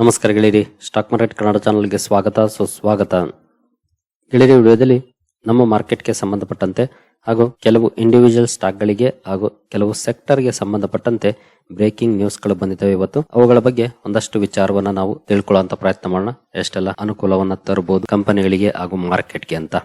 ನಮಸ್ಕಾರ ಗೆಳೆಯರಿ. Stock market Kannada ಚಾನಲ್ಗೆ ಸ್ವಾಗತ. ಸುಸ್ವಾಗತ. ಗೆಳೆಯರಿ ವಿಡಿಯೋದಲ್ಲಿ ನಮ್ಮ ಮಾರ್ಕೆಟ್ಗೆ ಸಂಬಂಧಪಟ್ಟಂತೆ ಹಾಗೂ ಕೆಲವು ಇಂಡಿವಿಜುವಲ್ ಸ್ಟಾಕ್ಗಳಿಗೆ ಹಾಗೂ ಕೆಲವು ಸೆಕ್ಟರ್ಗೆ ಸಂಬಂಧಪಟ್ಟಂತೆ ಬ್ರೇಕಿಂಗ್ ನ್ಯೂಸ್ಗಳು ಬಂದಿದ್ದಾವೆ ಇವತ್ತು. ಅವುಗಳ ಬಗ್ಗೆ ಒಂದಷ್ಟು ವಿಚಾರವನ್ನ ನಾವು ತಿಳ್ಕೊಳ್ಳುವಂತ ಪ್ರಯತ್ನ ಮಾಡೋಣ. ಎಷ್ಟೆಲ್ಲ ಅನುಕೂಲವನ್ನ ತರಬಹುದು ಕಂಪನಿಗಳಿಗೆ ಹಾಗೂ ಮಾರ್ಕೆಟ್ಗೆ ಅಂತ.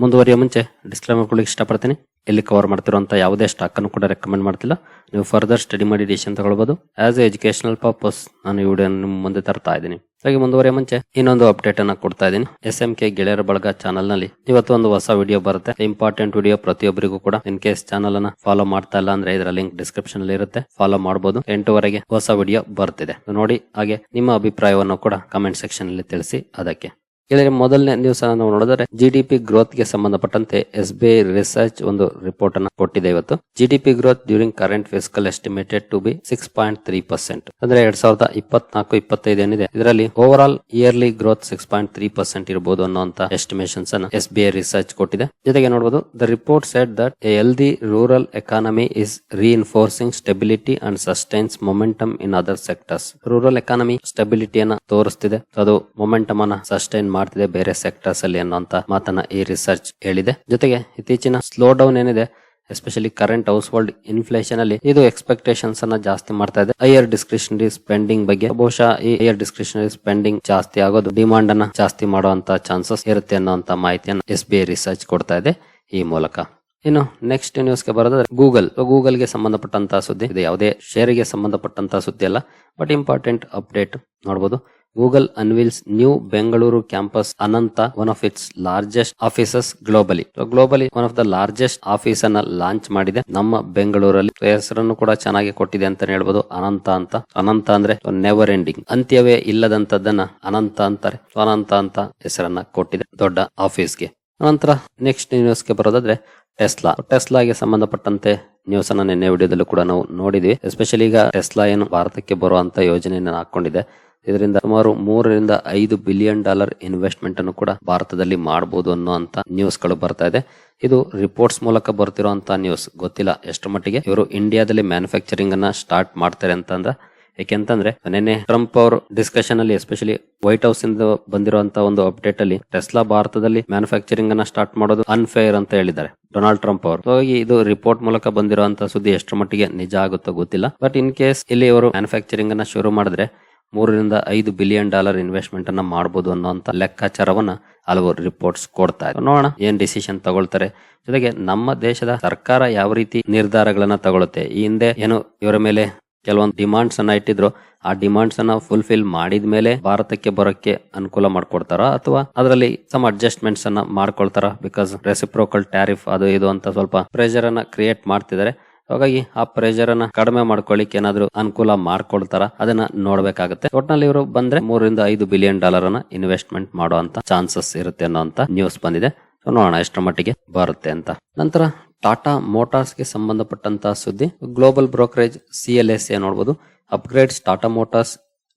ಮುಂದುವರಿಯೋ ಮುಂಚೆ ಡಿಸ್ಕ್ಲೈಮರ್ ಇಷ್ಟಪಡ್ತೀನಿ. ಇಲ್ಲಿ ಕವರ್ ಮಾಡ್ತಿರುವಂತಹ ಯಾವುದೇ ಸ್ಟಾಕ್ ಅನ್ನು ಕೂಡ ರೆಕಮೆಂಡ್ ಮಾಡ್ತಿಲ್ಲ. ನೀವು ಫರ್ದರ್ ಸ್ಟಡಿ ಮಾಡಿ ಡಿಸಿಷನ್ ತಗೊಳ್ಬಹುದು ಆಸ್ ಎ ಎಜುಕೇಶನಲ್ ಪರ್ಪಸ್ ನಾನು ಈ ವಿಡಿಯೋ ನಿಮ್ಮ ಮುಂದೆ ತರ್ತಾ ಇದ್ದೀನಿ. ಹಾಗೆ ಮುಂದುವರೆ ಮುಂಚೆ ಇನ್ನೊಂದು ಅಪ್ಡೇಟ್ ಅನ್ನ ಕೊಡ್ತಾ ಇದ್ದೀನಿ. ಎಸ್ ಎಂ ಕೆ ಗೆಳೆಯರ ಬಳಗ ಚಾನಲ್ನಲ್ಲಿ ಇವತ್ತು ಒಂದು ಹೊಸ ವಿಡಿಯೋ ಬರುತ್ತೆ. ಇಂಪಾರ್ಟೆಂಟ್ ವಿಡಿಯೋ ಪ್ರತಿಯೊಬ್ಬರಿಗೂ ಕೂಡ. ಇನ್ ಕೇಸ್ ಚಾನಲ್ ಅನ್ನ ಫಾಲೋ ಮಾಡ್ತಾ ಇಲ್ಲ ಅಂದ್ರೆ ಇದರ ಲಿಂಕ್ ಡಿಸ್ಕ್ರಿಪ್ಷನ್ ಅಲ್ಲಿ ಇರುತ್ತೆ. ಫಾಲೋ ಮಾಡಬಹುದು ಎಂಟುವರೆಗೆ ಹೊಸ ವಿಡಿಯೋ ಬರ್ತಿದೆ. ನೋಡಿ, ಹಾಗೆ ನಿಮ್ಮ ಅಭಿಪ್ರಾಯವನ್ನು ಕೂಡ ಕಮೆಂಟ್ ಸೆಕ್ಷನ್ ಅಲ್ಲಿ ತಿಳಿಸಿ. ಅದಕ್ಕೆ ಗೆಳೆಯರೆ ಮೊದಲನೇ ನ್ಯೂಸ್ ಅನ್ನು ನಾವು ನೋಡಿದ್ರೆ ಜಿಡಿಪಿ ಗ್ರೋತ್ಗೆ ಸಂಬಂಧಪಟ್ಟಂತೆ ಎಸ್ ಬಿ ಐ ರಿಸರ್ಚ್ ಒಂದು ರಿಪೋರ್ಟ್ ಅನ್ನು ಕೊಟ್ಟಿದೆ ಇವತ್ತು. GDP growth during current fiscal estimated to be six point three percent ಅಂದ್ರೆ ಎರಡ್ ಸಾವಿರದ ಇಪ್ಪತ್ನಾಲ್ಕು, ಇಪ್ಪತ್ತೈದು ಏನಿದೆ. ಇದರಲ್ಲಿ overall yearly growth six point three percent ಇರಬಹುದು ಅನ್ನುವಂತ ಎಸ್ಟಿಮೇಷನ್ಸ್ ಅನ್ನು ಎಸ್ ರಿಸರ್ಚ್ ಕೊಟ್ಟಿದೆ. ಜೊತೆಗೆ ನೋಡಬಹುದು the report set that a healthy rural economy is reinforcing stability and sustains momentum in other sectors rural economy ಸ್ಟೆಬಿಲಿಟಿಯನ್ನ ತೋರಿಸ್ತಿದೆ. ಅದು ಮೊಮೆಂಟಮ್ ಅನ್ನ ಸಸ್ಟೈನ್ ಮಾಡ್ತಿದೆ ಬೇರೆ ಸೆಕ್ಟರ್ಸ್ ಅಲ್ಲಿ ಅನ್ನುವಂತ ಮಾತನ್ನ ಈ ರಿಸರ್ಚ್ ಹೇಳಿದೆ. ಜೊತೆಗೆ ಇತ್ತೀಚಿನ ಸ್ಲೋ ಡೌನ್ ಏನಿದೆ especially current household inflation ಅಲ್ಲಿ ಇದು ಎಕ್ಸ್ಪೆಕ್ಟೇಷನ್ಸ್ ಅನ್ನ ಜಾಸ್ತಿ ಮಾಡ್ತಾ ಇದೆ. ಹೈಯರ್ ಡಿಸ್ಕ್ರಿಷನರಿ ಸ್ಪೆಂಡಿಂಗ್ ಬಗ್ಗೆ, ಬಹುಶಃ ಈ ಹೈಯರ್ ಡಿಸ್ಕ್ರಿಷನರಿ ಸ್ಪೆಂಡಿಂಗ್ ಜಾಸ್ತಿ ಆಗೋದು ಡಿಮಾಂಡ್ ಅನ್ನ ಜಾಸ್ತಿ ಮಾಡುವಂತ ಚಾನ್ಸಸ್ ಇರುತ್ತೆ ಅನ್ನುವಂತ ಮಾಹಿತಿಯನ್ನ ಎಸ್ ಬಿ ಐ ರಿಸರ್ಚ್ ಕೊಡ್ತಾ ಇದೆ ಈ ಮೂಲಕ. ಇನ್ನು ನೆಕ್ಸ್ಟ್ ನ್ಯೂಸ್ಗೆ ಬರೋದಾದ್ರೆ ಗೂಗಲ್ ಗೂಗಲ್ಗೆ ಸಂಬಂಧಪಟ್ಟಂತಹ ಸುದ್ದಿ. ಇದು ಯಾವುದೇ ಶೇರಿಗೆ ಸಂಬಂಧಪಟ್ಟಂತಹ ಸುದ್ದಿ ಅಲ್ಲ ಬಟ್ ಇಂಪಾರ್ಟೆಂಟ್ ಅಪ್ಡೇಟ್ ನೋಡಬಹುದು Google unveils new Bengaluru campus Ananta one of its largest offices globally globally one of the largest office ಅನ್ನ ಲಾಂಚ್ ಮಾಡಿದೆ. ನಮ್ಮ ಬೆಂಗಳೂರಲ್ಲಿ ಹೆಸರನ್ನು ಕೂಡ ಚೆನ್ನಾಗಿ ಕೊಟ್ಟಿದೆ ಅಂತ ಹೇಳ್ಬೋದು. ಅನಂತ ಅಂತ. ಅನಂತ ಅಂದ್ರೆ ನೆವರ್ ಎಂಡಿಂಗ್ ಅಂತ್ಯವೇ ಇಲ್ಲದಂತದ್ದನ್ನ ಅನಂತ ಅಂತಾರೆ. ಅನಂತ ಅಂತ ಹೆಸರನ್ನ ಕೊಟ್ಟಿದೆ ದೊಡ್ಡ ಆಫೀಸ್ಗೆ ನಂತರ ನೆಕ್ಸ್ಟ್ ನ್ಯೂಸ್ಗೆ ಬರೋದಾದ್ರೆ ಟೆಸ್ಲಾ ಟೆಸ್ಲಾಗೆ ಸಂಬಂಧಪಟ್ಟಂತೆ ನ್ಯೂಸ್ ಅನ್ನ ನಿನ್ನೆ ವಿಡಿಯೋದಲ್ಲೂ ಕೂಡ ನಾವು ನೋಡಿದ್ವಿ. ಎಸ್ಪೆಷಲಿ ಈಗ ಟೆಸ್ಲಾ ಏನು ಭಾರತಕ್ಕೆ ಬರುವಂತ ಯೋಜನೆಯನ್ನು ಹಾಕೊಂಡಿದೆ. ಇದರಿಂದ ಸುಮಾರು ಮೂರರಿಂದ ಐದು ಬಿಲಿಯನ್ ಡಾಲರ್ ಇನ್ವೆಸ್ಟ್ಮೆಂಟ್ ಅನ್ನು ಕೂಡ ಭಾರತದಲ್ಲಿ ಮಾಡಬಹುದು ಅನ್ನುವಂತ ನ್ಯೂಸ್ಗಳು ಬರ್ತಾ ಇದೆ. ಇದು ರಿಪೋರ್ಟ್ಸ್ ಮೂಲಕ ಬರ್ತಿರುವಂತ ನ್ಯೂಸ್ ಗೊತ್ತಿಲ್ಲ ಎಷ್ಟು ಮಟ್ಟಿಗೆ. ಇವರು ಇಂಡಿಯಾದಲ್ಲಿ ಮ್ಯಾನುಫ್ಯಾಕ್ಚರಿಂಗ್ ಅನ್ನ ಸ್ಟಾರ್ಟ್ ಮಾಡ್ತಾರೆ ಅಂತಂದ್ರೆ ಯಾಕೆಂತಂದ್ರೆ ನಿನ್ನೆ ಟ್ರಂಪ್ ಅವರು ಡಿಸ್ಕಷನ್ ಅಲ್ಲಿ ಎಸ್ಪೆಷಲಿ ವೈಟ್ ಹೌಸ್ ಇಂದ ಬಂದಿರುವಂತ ಒಂದು ಅಪ್ಡೇಟ್ ಅಲ್ಲಿ ಟೆಸ್ಲಾ ಭಾರತದಲ್ಲಿ ಮ್ಯಾನುಫ್ಯಾಕ್ಚರಿಂಗ್ ಅನ್ನ ಸ್ಟಾರ್ಟ್ ಮಾಡೋದು ಅನ್ಫೇರ್ ಅಂತ ಹೇಳಿದ್ದಾರೆ ಡೊನಾಲ್ಡ್ ಟ್ರಂಪ್ ಅವರು. ಹಾಗಾಗಿ ಇದು ರಿಪೋರ್ಟ್ ಮೂಲಕ ಬಂದಿರುವಂತ ಸುದ್ದಿ ಎಷ್ಟು ಮಟ್ಟಿಗೆ ನಿಜ ಆಗುತ್ತೋ ಗೊತ್ತಿಲ್ಲ. ಬಟ್ ಇನ್ ಕೇಸ್ ಇಲ್ಲಿ ಅವರು ಮ್ಯಾನುಫ್ಯಾಕ್ಚರಿಂಗ್ ಅನ್ನ ಶುರು ಮಾಡಿದ್ರೆ ಮೂರರಿಂದ ಐದು ಬಿಲಿಯನ್ ಡಾಲರ್ ಇನ್ವೆಸ್ಟ್ಮೆಂಟ್ ಅನ್ನ ಮಾಡಬಹುದು ಅನ್ನುವಂತ ಲೆಕ್ಕಾಚಾರವನ್ನ ಹಲವು ರಿಪೋರ್ಟ್ಸ್ ಕೊಡ್ತಾ ಇದೆ ನೋಡೋಣ ಏನ್ ಡಿಸಿಷನ್ ತಗೊಳ್ತಾರೆ. ಜೊತೆಗೆ ನಮ್ಮ ದೇಶದ ಸರ್ಕಾರ ಯಾವ ರೀತಿ ನಿರ್ಧಾರಗಳನ್ನ ತಗೊಳುತ್ತೆ. ಈ ಹಿಂದೆ ಏನು ಇವರ ಮೇಲೆ ಕೆಲವೊಂದು ಡಿಮಾಂಡ್ಸ್ ಅನ್ನ ಇಟ್ಟಿದ್ರು. ಆ ಡಿಮಾಂಡ್ಸ್ ಅನ್ನ ಫುಲ್ಫಿಲ್ ಮಾಡಿದ ಮೇಲೆ ಭಾರತಕ್ಕೆ ಬರೋಕ್ಕೆ ಅನುಕೂಲ ಮಾಡ್ಕೊಡ್ತಾರ? ಅಥವಾ ಅದರಲ್ಲಿ ಸಮ್ ಅಡ್ಜಸ್ಟ್ಮೆಂಟ್ಸ್ ಅನ್ನ ಮಾಡ್ಕೊಳ್ತಾರ? ಬಿಕಾಸ್ ರೆಸಿಪ್ರೋಕಲ್ ಟ್ಯಾರಿಫ್ ಅದು ಇದು ಅಂತ ಸ್ವಲ್ಪ ಪ್ರೆಷರ್ ಅನ್ನ ಕ್ರಿಯೇಟ್ ಮಾಡ್ತಿದ್ದಾರೆ. ಹಾಗಾಗಿ ಆ ಪ್ರೆಷರ್ ಅನ್ನ ಕಡಿಮೆ ಮಾಡ್ಕೊಳ್ಳಿಕ್ಕೆ ಏನಾದ್ರು ಅನುಕೂಲ ಮಾಡ್ಕೊಳ್ತಾರ? ಅದನ್ನ ನೋಡ್ಬೇಕಾಗುತ್ತೆ. ಒಟ್ನಲ್ಲಿ ಇವರು ಬಂದ್ರೆ ಮೂರರಿಂದ ಐದು ಬಿಲಿಯನ್ ಡಾಲರ್ ಅನ್ನ ಇನ್ವೆಸ್ಟ್ಮೆಂಟ್ ಮಾಡುವಂತ ಚಾನ್ಸಸ್ ಇರುತ್ತೆ ಅನ್ನೋಂತ ನ್ಯೂಸ್ ಬಂದಿದೆ. ನೋಡೋಣ ಎಷ್ಟರ ಮಟ್ಟಿಗೆ ಬರುತ್ತೆ ಅಂತ. ನಂತರ ಟಾಟಾ ಮೋಟಾರ್ಸ್ಗೆ ಸಂಬಂಧಪಟ್ಟಂತಹ ಸುದ್ದಿ. Global brokerage C L S A ನೋಡಬಹುದು upgrades Tata Motors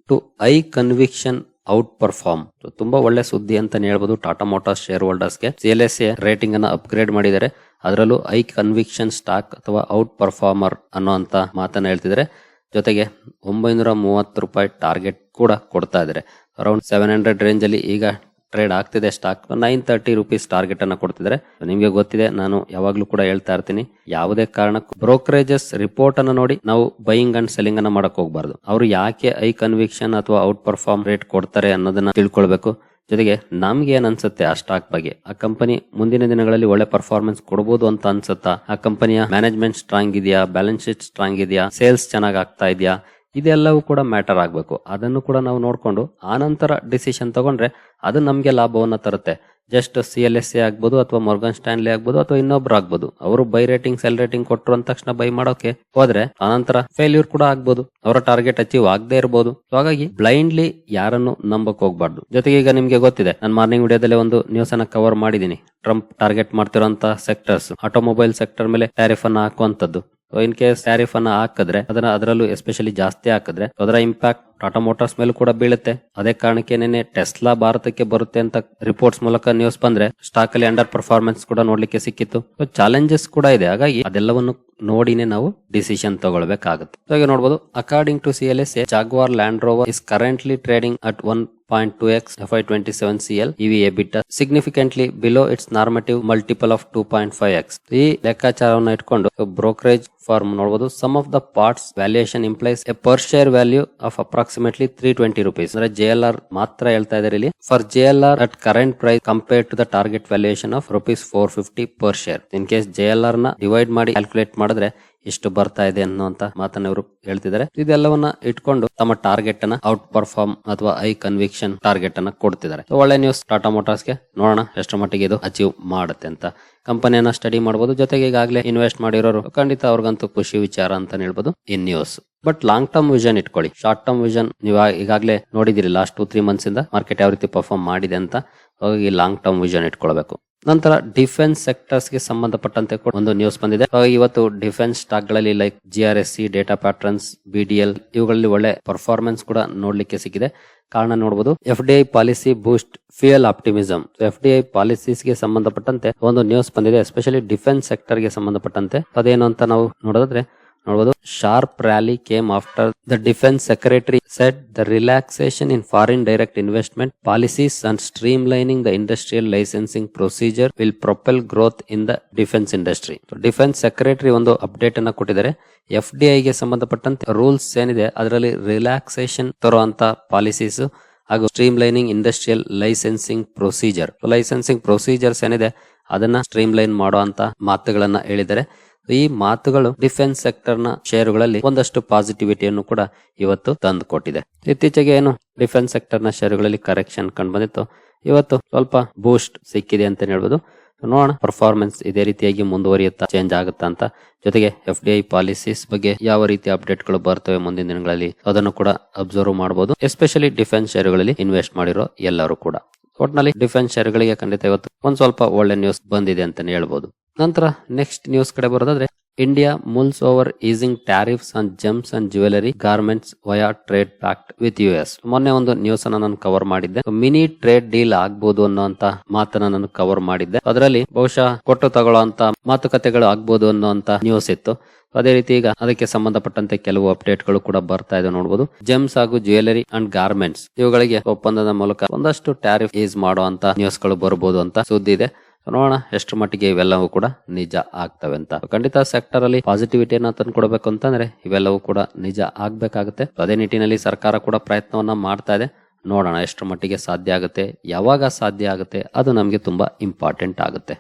to high conviction outperform ತುಂಬಾ ಒಳ್ಳೆ ಸುದ್ದಿ ಅಂತ ಹೇಳ್ಬೋದು. Tata motors share ಹೋಲ್ಡರ್ಸ್ಗೆ C L S A rating ಅನ್ನ ಅಪ್ಗ್ರೇಡ್ ಮಾಡಿದ್ದಾರೆ. ಅದರಲ್ಲೂ ಐ ಕನ್ವಿಕ್ಷನ್ ಸ್ಟಾಕ್ ಅಥವಾ ಔಟ್ ಪರ್ಫಾರ್ಮರ್ ಅನ್ನುವಂತ ಮಾತನ್ನ ಹೇಳ್ತಿದ್ದಾರೆ. ಜೊತೆಗೆ ಒಂಬೈನೂರ ಮೂವತ್ತು ರೂಪಾಯಿ ಟಾರ್ಗೆಟ್ ಕೂಡ ಕೊಡ್ತಾ ಇದ್ದಾರೆ. ಅರೌಂಡ್ ಸೆವೆನ್ ಹಂಡ್ರೆಡ್ ರೇಂಜ್ ಅಲ್ಲಿ ಈಗ ಟ್ರೇಡ್ ಆಗ್ತಿದೆ stock nine thirty rupees target ಅನ್ನ ಕೊಡ್ತಿದ್ರೆ ನಿಮಗೆ ಗೊತ್ತಿದೆ, ನಾನು ಯಾವಾಗ್ಲೂ ಕೂಡ ಹೇಳ್ತಾ ಇರ್ತೀನಿ, ಯಾವುದೇ ಕಾರಣಕ್ಕೂ ಬ್ರೋಕರೇಜಸ್ ರಿಪೋರ್ಟ್ ಅನ್ನ ನೋಡಿ ನಾವು ಬೈಯಿಂಗ್ ಅಂಡ್ ಸೆಲ್ಲಿಂಗ್ ಅನ್ನ ಮಾಡಕ್ ಹೋಗ್ಬಾರ್ದು. ಅವರು ಯಾಕೆ ಐ ಕನ್ವಿಕ್ಷನ್ ಅಥವಾ ಔಟ್ ಪರ್ಫಾರ್ಮ್ ರೇಟ್ ಕೊಡ್ತಾರೆ ಅನ್ನೋದನ್ನ ತಿಳ್ಕೊಳ್ಬೇಕು. ಜೊತೆಗೆ ನಮ್ಗೆ ಏನ್ ಅನ್ಸುತ್ತೆ ಆ ಸ್ಟಾಕ್ ಬಗ್ಗೆ? ಆ ಕಂಪನಿ ಮುಂದಿನ ದಿನಗಳಲ್ಲಿ ಒಳ್ಳೆ ಪರ್ಫಾರ್ಮೆನ್ಸ್ ಕೊಡಬಹುದು ಅಂತ ಅನ್ಸುತ್ತಾ? ಆ ಕಂಪನಿಯ ಮ್ಯಾನೇಜ್ಮೆಂಟ್ ಸ್ಟ್ರಾಂಗ್ ಇದೆಯಾ? ಬ್ಯಾಲೆನ್ಸ್ ಶೀಟ್ ಸ್ಟ್ರಾಂಗ್ ಇದೆಯಾ? ಸೇಲ್ಸ್ ಚೆನ್ನಾಗ್ ಆಗ್ತಾ ಇದೆಯಾ? ಇದೆಲ್ಲವೂ ಕೂಡ ಮ್ಯಾಟರ್ ಆಗಬೇಕು. ಅದನ್ನು ಕೂಡ ನಾವು ನೋಡಿಕೊಂಡು ಆನಂತರ ಡಿಸಿಷನ್ ತಗೊಂಡ್ರೆ ಅದು ನಮಗೆ ಲಾಭವನ್ನು ತರುತ್ತೆ. Just C L S C ಆಗ್ಬೋದು ಅಥವಾ ಮೊರ್ಗನ್ ಸ್ಟ್ಯಾನ್ಲಿ ಆಗ್ಬೋದು ಅಥವಾ ಇನ್ನೊಬ್ರು ಆಗ್ಬೋದು. ಅವರು ಬೈ ರೇಟಿಂಗ್, ಸೆಲ್ ರೇಟಿಂಗ್ ಕೊಟ್ಟರು ಅಂದ ತಕ್ಷಣ ಬೈ ಮಾಡೋಕೆ ಹೋದ್ರೆ ಆನಂತರ ಫೇಲ್ಯೂರ್ ಕೂಡ ಆಗ್ಬೋದು. ಅವರ ಟಾರ್ಗೆಟ್ ಅಚೀವ್ ಆಗದೆ ಇರಬಹುದು ಹಾಗಾಗಿ ಬ್ಲೈಂಡ್ಲಿ ಯಾರನ್ನು ನಂಬಕ್ ಹೋಗ್ಬಾರ್ದು. ಜೊತೆಗೆ ಈಗ ನಿಮ್ಗೆ ಗೊತ್ತಿದೆ, ನಾನು ಮಾರ್ನಿಂಗ್ ವಿಡಿಯೋದಲ್ಲಿ ಒಂದು ನ್ಯೂಸ್ ಅನ್ನ ಕವರ್ ಮಾಡಿದೀನಿ. ಟ್ರಂಪ್ ಟಾರ್ಗೆಟ್ ಮಾಡ್ತಿರೋ ಸೆಕ್ಟರ್ಸ್ ಆಟೋಮೊಬೈಲ್ ಸೆಕ್ಟರ್ ಮೇಲೆ ಟ್ಯಾರಿಫ್ ಅನ್ನ ಹಾಕುವಂತದ್ದು ಇನ್ ಕೇಸ್ ಟ್ಯಾರಿಫ್ ಅನ್ನ ಹಾಕಿದ್ರೆ ಅದನ್ನ ಅದರಲ್ಲೂ ಎಸ್ಪೆಷಲಿ ಜಾಸ್ತಿ ಹಾಕಿದ್ರೆ ಅದರ ಇಂಪ್ಯಾಕ್ಟ್ ಟಾಟಾ ಮೋಟಾರ್ಸ್ ಮೇಲೆ ಕೂಡ ಬೀಳುತ್ತೆ. ಅದೇ ಕಾರಣಕ್ಕೆ ನಿನ್ನೆ ಟೆಸ್ಲಾ ಭಾರತಕ್ಕೆ ಬರುತ್ತೆ ಅಂತ ರಿಪೋರ್ಟ್ಸ್ ಮೂಲಕ ನ್ಯೂಸ್ ಬಂದ್ರೆ ಸ್ಟಾಕ್ ಅಲ್ಲಿ ಅಂಡರ್ ಪರ್ಫಾರ್ಮೆನ್ಸ್ ಕೂಡ ನೋಡ್ಲಿಕ್ಕೆ ಸಿಕ್ಕಿತ್ತು. ಚಾಲೆಂಜಸ್ ಕೂಡ ಇದೆ. ಹಾಗಾಗಿ ಅದೆಲ್ಲವನ್ನು ನೋಡಿನೇ ನಾವು ಡಿಸಿಷನ್ ತಗೊಳ್ಬೇಕಾಗುತ್ತೆ. ಹಾಗೆ ನೋಡಬಹುದು according to C L S Jaguar Land Rover is currently trading at one point two x F Y twenty seven C L EV EBITA significantly below its normative multiple of two point five x ಈ ಲೆಕ್ಕಾಚಾರವನ್ನು ಇಟ್ಕೊಂಡು brokerage firm ನೋಡಬಹುದು sum of the parts valuation implies a per share value of approximately three twenty rupees ಅಂದ್ರೆ J L R ಮಾತ್ರ ಹೇಳ್ತಾ ಇದಾರೆ ಇಲ್ಲಿ. For J L R at current price compare to the target valuation of rupees four fifty per share in case J L ಆರ್ನ divide ಮಾಡಿ calculate ಮಾಡಿದ್ರೆ ಎಷ್ಟು ಬರ್ತಾ ಇದೆ ಅನ್ನುವಂತ ಮಾತನ್ನ ಇವರು ಹೇಳ್ತಿದ್ದಾರೆ. ಇದೆಲ್ಲವನ್ನ ಇಟ್ಕೊಂಡು ತಮ್ಮ ಟಾರ್ಗೆಟ್ ಅನ್ನ ಔಟ್ ಪರ್ಫಾರ್ಮ್ ಅಥವಾ ಐ ಕನ್ವಿಕ್ಷನ್ ಟಾರ್ಗೆಟ್ ಅನ್ನ ಕೊಡ್ತಿದ್ದಾರೆ. ಒಳ್ಳೆ ನ್ಯೂಸ್ ಟಾಟಾ ಮೋಟಾರ್ಸ್ಗೆ ನೋಡೋಣ ಎಷ್ಟು ಮಟ್ಟಿಗೆ ಇದು ಅಚೀವ್ ಮಾಡುತ್ತೆ ಅಂತ. ಕಂಪನಿಯನ್ನ ಸ್ಟಡಿ ಮಾಡಬಹುದು ಜೊತೆಗೆ ಈಗಾಗಲೇ ಇನ್ವೆಸ್ಟ್ ಮಾಡಿರೋರು ಖಂಡಿತ ಅವ್ರಿಗಂತೂ ಖುಷಿ ವಿಚಾರ ಅಂತ ಹೇಳ್ಬೋದು in news but long term vision ಇಟ್ಕೊಳ್ಳಿ. ಶಾರ್ಟ್ ಟರ್ಮ್ ವಿಷನ್ ನೀವು ಈಗಾಗಲೇ ನೋಡಿದಿರಿ ಲಾಸ್ಟ್ ಟೂ ತ್ರೀ ಮಂತ್ಸ್ ಇಂದ ಮಾರ್ಕೆಟ್ ಯಾವ ರೀತಿ ಪರ್ಫಾರ್ಮ್ ಮಾಡಿದೆ ಅಂತ. ಹಾಗಾಗಿ ಲಾಂಗ್ ಟರ್ಮ್ ವಿಷನ್ ಇಟ್ಕೊಳ್ಬೇಕು. ನಂತರ ಡಿಫೆನ್ಸ್ ಸೆಕ್ಟರ್ಸ್ಗೆ ಸಂಬಂಧಪಟ್ಟಂತೆ ಕೂಡ ಒಂದು ನ್ಯೂಸ್ ಬಂದಿದೆ. ಇವತ್ತು defence ಸ್ಟಾಕ್ಗಳಲ್ಲಿ like G R S C Data Patterns BDL ಇವುಗಳಲ್ಲಿ ಒಳ್ಳೆ ಪರ್ಫಾರ್ಮೆನ್ಸ್ ಕೂಡ ನೋಡ್ಲಿಕ್ಕೆ ಸಿಕ್ಕಿದೆ. ಕಾರಣ ನೋಡಬಹುದು F D I policy boost fuel optimism F D I ಪಾಲಿಸೀಸ್ಗೆ ಸಂಬಂಧಪಟ್ಟಂತೆ ಒಂದು ನ್ಯೂಸ್ ಬಂದಿದೆ ಎಸ್ಪೆಷಲಿ ಡಿಫೆನ್ಸ್ ಸೆಕ್ಟರ್ಗೆ ಸಂಬಂಧಪಟ್ಟಂತೆ. ಅದೇನು ಅಂತ ನಾವು ನೋಡೋದಾದ್ರೆ ನೋಡಬಹುದು sharp rally came after the defence secretary set the relaxation in foreign direct investment policies and streamlining the industrial licensing procedure will propel growth in the defence industry defence secretary ಒಂದು update ಅನ್ನ ಕೊಟ್ಟಿದ್ದಾರೆ. F D ಐಗೆ ಸಂಬಂಧಪಟ್ಟಂತೆ rules ಏನಿದೆ ಅದರಲ್ಲಿ relaxation ತರುವಂತ policies ಹಾಗೂ streamlining industrial licensing procedure licensing procedures ಏನಿದೆ ಅದನ್ನ ಸ್ಟ್ರೀಮ್ ಲೈನ್ ಮಾಡುವಂತ ಮಾತುಗಳನ್ನ ಹೇಳಿದ್ದಾರೆ. ಈ ಮಾತುಗಳು ಡಿಫೆನ್ಸ್ ಸೆಕ್ಟರ್ನ ಷೇರುಗಳಲ್ಲಿ ಒಂದಷ್ಟು ಪಾಸಿಟಿವಿಟಿಯನ್ನು ಕೂಡ ಇವತ್ತು ತಂದು ಕೊಟ್ಟಿದೆ ಇತ್ತೀಚೆಗೆ ಏನು ಡಿಫೆನ್ಸ್ ಸೆಕ್ಟರ್ನ ಷೇರುಗಳಲ್ಲಿ ಕರೆಕ್ಷನ್ ಕಂಡು ಬಂದಿತ್ತು. ಇವತ್ತು ಸ್ವಲ್ಪ ಬೂಸ್ಟ್ ಸಿಕ್ಕಿದೆ ಅಂತ ಹೇಳ್ಬೋದು. ನೋಡೋಣ ಪರ್ಫಾರ್ಮೆನ್ಸ್ ಇದೇ ರೀತಿಯಾಗಿ ಮುಂದುವರಿಯುತ್ತಾ ಚೇಂಜ್ ಆಗುತ್ತಾ ಅಂತ. ಜೊತೆಗೆ ಎಫ್ ಡಿ ಐ ಪಾಲಿಸೀಸ್ ಬಗ್ಗೆ ಯಾವ ರೀತಿ ಅಪ್ಡೇಟ್ಗಳು ಬರ್ತವೆ ಮುಂದಿನ ದಿನಗಳಲ್ಲಿ ಅದನ್ನು ಕೂಡ ಅಬ್ಸರ್ವ್ ಮಾಡಬಹುದು ಎಸ್ಪೆಷಲಿ ಡಿಫೆನ್ಸ್ ಷೇರುಗಳಲ್ಲಿ ಇನ್ವೆಸ್ಟ್ ಮಾಡಿರೋ ಎಲ್ಲರೂ ಕೂಡ. ಒಟ್ನಲ್ಲಿ ಡಿಫೆನ್ಸ್ ಷೇರುಗಳಿಗೆ ಖಂಡಿತ ಇವತ್ತು ಒಂದ್ ಸ್ವಲ್ಪ ಒಳ್ಳೆ ನ್ಯೂಸ್ ಬಂದಿದೆ ಅಂತಾನೆ ಹೇಳ್ಬೋದು. ನಂತರ ನೆಕ್ಸ್ಟ್ ನ್ಯೂಸ್ ಕಡೆ ಬರೋದಾದ್ರೆ India mulls over easing tariffs and gems and jewellery garments via trade pact with U S ಮೊನ್ನೆ ಒಂದು ನ್ಯೂಸ್ ಅನ್ನ ನಾನು ಕವರ್ ಮಾಡಿದ್ದೆ. ಮಿನಿ ಟ್ರೇಡ್ ಡೀಲ್ ಆಗ್ಬಹುದು ಅನ್ನುವಂತ ಮಾತನ್ನ ನಾನು ಕವರ್ ಮಾಡಿದ್ದೆ. ಅದರಲ್ಲಿ ಬಹುಶಃ ಕೊಟ್ಟು ತಗೊಳ್ಳುವಂತ ಮಾತುಕತೆಗಳು ಆಗ್ಬಹುದು ಅನ್ನುವಂತ ನ್ಯೂಸ್ ಇತ್ತು. ಅದೇ ರೀತಿ ಈಗ ಅದಕ್ಕೆ ಸಂಬಂಧಪಟ್ಟಂತೆ ಕೆಲವು ಅಪ್ಡೇಟ್ಗಳು ಕೂಡ ಬರ್ತಾ ಇದೆ ನೋಡಬಹುದು ಜೆಮ್ಸ್ ಹಾಗೂ ಜ್ಯುವೆಲರಿ ಅಂಡ್ ಗಾರ್ಮೆಂಟ್ಸ್ ಇವುಗಳಿಗೆ ಒಪ್ಪಂದದ ಮೂಲಕ ಒಂದಷ್ಟು ಟ್ಯಾರಿಫ್ ಈಸ್ ಮಾಡುವಂತ ನ್ಯೂಸ್ಗಳು ಬರಬಹುದು ಅಂತ ಸುದ್ದಿ ಇದೆ. ನೋಡೋಣ, ಎಷ್ಟು ಮಟ್ಟಿಗೆ ಇವೆಲ್ಲವೂ ಕೂಡ ನಿಜ ಆಗ್ತವೆ ಅಂತ ಖಂಡಿತ ಸೆಕ್ಟರ್ ಅಲ್ಲಿ ಪಾಸಿಟಿವಿಟಿಯನ್ನ ತಂದ್ಕೊಡ್ಬೇಕು ಅಂತಂದ್ರೆ ಇವೆಲ್ಲವೂ ಕೂಡ ನಿಜ ಆಗ್ಬೇಕಾಗುತ್ತೆ. ಅದೇ ನಿಟ್ಟಿನಲ್ಲಿ ಸರ್ಕಾರ ಕೂಡ ಪ್ರಯತ್ನವನ್ನ ಮಾಡ್ತಾ ಇದೆ. ನೋಡೋಣ, ಎಷ್ಟು ಮಟ್ಟಿಗೆ ಸಾಧ್ಯ ಆಗುತ್ತೆ, ಯಾವಾಗ ಸಾಧ್ಯ ಆಗುತ್ತೆ, ಅದು ನಮಗೆ ತುಂಬಾ ಇಂಪಾರ್ಟೆಂಟ್ ಆಗುತ್ತೆ.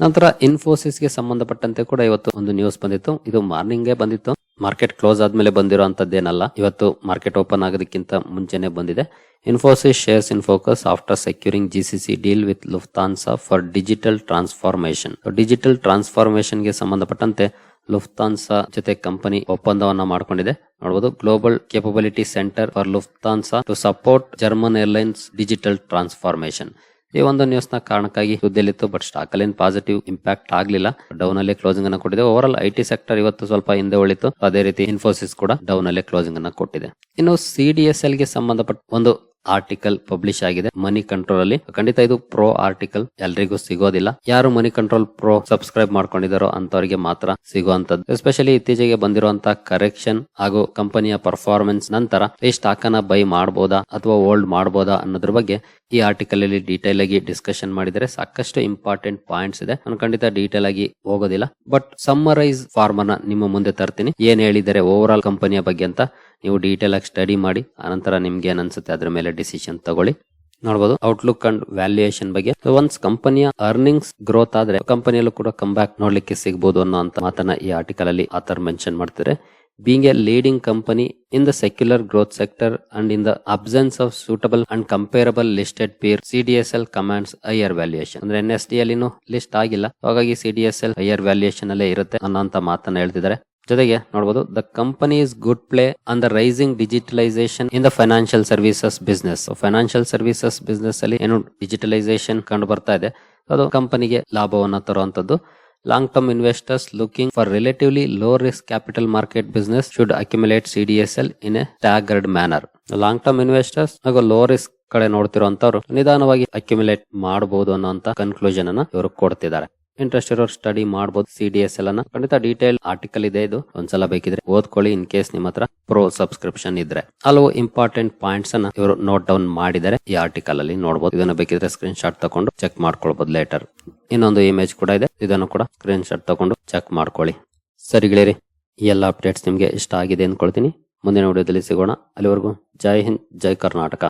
ನಂತರ ಇನ್ಫೋಸಿಸ್ಗೆ ಸಂಬಂಧಪಟ್ಟಂತೆ ಕೂಡ ಇವತ್ತು ಒಂದು ನ್ಯೂಸ್ ಬಂದಿತ್ತು. ಇದು ಮಾರ್ನಿಂಗೇ ಬಂದಿತ್ತು. ಮಾರ್ಕೆಟ್ ಕ್ಲೋಸ್ ಆದ್ಮೇಲೆ ಬಂದಿರೋ ಅಂತದ್ದೇನಲ್ಲ ಇವತ್ತು ಮಾರ್ಕೆಟ್ ಓಪನ್ ಆಗೋದಕ್ಕಿಂತ ಮುಂಚೆನೆ ಬಂದಿದೆ. Infosys shares in focus after securing GCC deal with Lufthansa for digital transformation digital ಟ್ರಾನ್ಸ್ಫಾರ್ಮೇಶನ್ಗೆ ಸಂಬಂಧಪಟ್ಟಂತೆ ಲುಫ್ತಾನ್ಸಾ ಜೊತೆ ಕಂಪನಿ ಒಪ್ಪಂದವನ್ನ ಮಾಡ್ಕೊಂಡಿದೆ. ನೋಡಬಹುದು global capability centre for Lufthansa to support German airlines digital transformation ಈ ಒಂದು ನ್ಯೂಸ್ನ ಕಾರಣಕ್ಕಾಗಿ ಸುದ್ದಿಯಲ್ಲಿತ್ತು ಬಟ್ ಸ್ಟಾಕ್ ಅಲ್ಲಿ ಪಾಸಿಟಿವ್ ಇಂಪ್ಯಾಕ್ಟ್ ಆಗಲಿಲ್ಲ. ಡೌನ್ ಅಲ್ಲಿ ಕ್ಲೋಸಿಂಗ್ ಅನ್ನ ಕೊಟ್ಟಿದೆ. ಓವರ್ ಆಲ್ ಐಟಿ ಸೆಕ್ಟರ್ ಇವತ್ತು ಸ್ವಲ್ಪ ಹಿಂದೆ ಉಳಿತು. ಅದೇ ರೀತಿ ಇನ್ಫೋಸಿಸ್ ಕೂಡ ಡೌನ್ ಅಲ್ಲಿ ಕ್ಲೋಸಿಂಗ್ ಅನ್ನ ಕೊಟ್ಟಿದೆ. ಇನ್ನು ಸಿಡಿಎಸ್ಎಲ್ಗೆ ಸಂಬಂಧಪಟ್ಟ ಒಂದು ಆರ್ಟಿಕಲ್ ಪಬ್ಲಿಷ್ ಆಗಿದೆ ಮನಿ ಕಂಟ್ರೋಲ್ ಅಲ್ಲಿ. ಖಂಡಿತ ಇದು ಪ್ರೋ ಆರ್ಟಿಕಲ್ ಎಲ್ರಿಗೂ ಸಿಗೋದಿಲ್ಲ. ಯಾರು ಮನಿ ಕಂಟ್ರೋಲ್ ಪ್ರೋ ಸಬ್ಸ್ಕ್ರೈಬ್ ಮಾಡ್ಕೊಂಡಿದಾರೋ ಅಂತವರಿಗೆ ಮಾತ್ರ ಸಿಗುವಂತದ್ದು ಎಸ್ಪೆಷಲಿ ಇತ್ತೀಚೆಗೆ ಬಂದಿರುವಂತಹ ಕರೆಕ್ಷನ್ ಹಾಗೂ ಕಂಪನಿಯ ಪರ್ಫಾರ್ಮೆನ್ಸ್ ನಂತರ ಈ ಸ್ಟಾಕ್ ಅನ್ನ ಬೈ ಮಾಡಬಹುದಾ ಅಥವಾ ಹೋಲ್ಡ್ ಮಾಡಬಹುದಾ ಅನ್ನೋದ್ರ ಬಗ್ಗೆ ಈ ಆರ್ಟಿಕಲ್ ಅಲ್ಲಿ ಡೀಟೇಲ್ ಆಗಿ ಡಿಸ್ಕಷನ್ ಮಾಡಿದರೆ ಸಾಕಷ್ಟು ಇಂಪಾರ್ಟೆಂಟ್ ಪಾಯಿಂಟ್ಸ್ ಇದೆ. ನಾನು ಖಂಡಿತ ಡೀಟೇಲ್ ಆಗಿ ಹೋಗೋದಿಲ್ಲ. ಬಟ್ ಸಮ್ಮರೈಸ್ ಫಾರ್ಮ್ ಅನ್ನ ನಿಮ್ಮ ಮುಂದೆ ತರ್ತೀನಿ. ಏನ್ ಹೇಳಿದರೆ ಓವರ್ ಆಲ್ ಕಂಪನಿಯ ಬಗ್ಗೆ ಅಂತ. ನೀವು ಡೀಟೇಲ್ ಆಗಿ ಸ್ಟಡಿ ಮಾಡಿ, ಆನಂತರ ನಿಮ್ಗೆ ಏನ್ ಅನ್ಸುತ್ತೆ ಅದ್ರ ಮೇಲೆ ಡಿಸಿಷನ್ ತಗೊಳ್ಳಿ. ನೋಡಬಹುದು ಔಟ್ಲುಕ್ ಅಂಡ್ ವ್ಯಾಲ್ಯೂಯೇಷನ್ ಬಗ್ಗೆ. ಒನ್ಸ್ ಕಂಪನಿಯ ಅರ್ನಿಂಗ್ಸ್ ಗ್ರೋತ್ ಆದ್ರೆ ಕಂಪನಿಯಲ್ಲೂ ಕೂಡ ಕಮ್ ಬ್ಯಾಕ್ ನೋಡ್ಲಿಕ್ಕೆ ಸಿಗಬಹುದು ಅನ್ನೋ ಅಂತ ಮಾತನ್ನ ಈ ಆರ್ಟಿಕಲ್ ಅಲ್ಲಿ ಆತರ್ ಮೆನ್ಷನ್ ಮಾಡ್ತಾರೆ being a leading company in the secular growth sector and growth the absence of suitable and comparable listed peer C D S L commands higher valuation ಅಂದ್ರೆ N S D ಅಲ್ಲಿ list ಆಗಿಲ್ಲ. ಹಾಗಾಗಿ CDSL higher valuation ಅಲ್ಲೇ ಇರುತ್ತೆ ಅನ್ನೋಂತ ಮಾತನ್ನ ಹೇಳ್ತಿದ್ದಾರೆ. ಜೊತೆಗೆ ನೋಡಬಹುದು the company is good play on the rising digitalisation in the financial services business financial services business ಅಲ್ಲಿ ಏನು ಡಿಜಿಟಲೈಸೇಷನ್ ಕಂಡು ಬರ್ತಾ ಇದೆ. ಅದು ಕಂಪನಿಗೆ ಲಾಭವನ್ನು ತರುವಂತದ್ದು long term investors looking for relatively low risk capital market business should accumulate CDSL in a targeted manner long term investors ಹಾಗೂ low risk ಕಡೆ ನೋಡ್ತಿರುವಂತವ್ರು ನಿಧಾನವಾಗಿ ಅಕ್ಯುಮುಲೇಟ್ ಮಾಡಬಹುದು ಅನ್ನೋ ಕನ್ಕ್ಲೂಷನ್ ಅನ್ನ ಇವರು ಕೊಡ್ತಿದ್ದಾರೆ. ಇಂಟ್ರೆಸ್ಟ್ ಇರೋರು ಸ್ಟಡಿ ಮಾಡಬಹುದು ಸಿ ಡಿ ಎಸ್ ಎಲ್ಲ ಖಂಡಿತ ಡೀಟೇಲ್ ಆರ್ಟಿಕಲ್ ಇದೆ ಇದು. ಒಂದ್ಸಲ ಬೇಕಿದ್ರೆ ಓದ್ಕೊಳ್ಳಿ ಇನ್ ಕೇಸ್ ನಿಮ್ಮ ಹತ್ರ ಪ್ರೋ ಸಬ್ಸ್ಕ್ರಿಪ್ಷನ್ ಇದ್ರೆ. ಹಲವು ಇಂಪಾರ್ಟೆಂಟ್ ಪಾಯಿಂಟ್ಸ್ ಅನ್ನ ಇವರು ನೋಟ್ ಡೌನ್ ಮಾಡಿದರೆ ಈ ಆರ್ಟಿಕಲ್ ಅಲ್ಲಿ ನೋಡಬಹುದು ಇದನ್ನ ಬೇಕಿದ್ರೆ ಸ್ಕ್ರೀನ್ ಶಾಟ್ ತಗೊಂಡು ಚೆಕ್ ಮಾಡ್ಕೊಳ್ಬಹುದು ಲೇಟರ್ ಇನ್ನೊಂದು ಇಮೇಜ್ ಕೂಡ ಇದೆ. ಇದನ್ನು ಕೂಡ ಸ್ಕ್ರೀನ್ ಶಾಟ್ ತಗೊಂಡು ಚೆಕ್ ಮಾಡ್ಕೊಳ್ಳಿ. ಸರಿ ಗೆಳೆಯರಿ ಎಲ್ಲ ಅಪ್ಡೇಟ್ಸ್ ನಿಮಗೆ ಇಷ್ಟ ಆಗಿದೆ ಅಂದ್ಕೊಳ್ತೀನಿ. ಮುಂದಿನ ವಿಡಿಯೋದಲ್ಲಿ ಸಿಗೋಣ. ಅಲ್ಲಿವರೆಗೂ ಜೈ ಹಿಂದ್, ಜೈ ಕರ್ನಾಟಕ.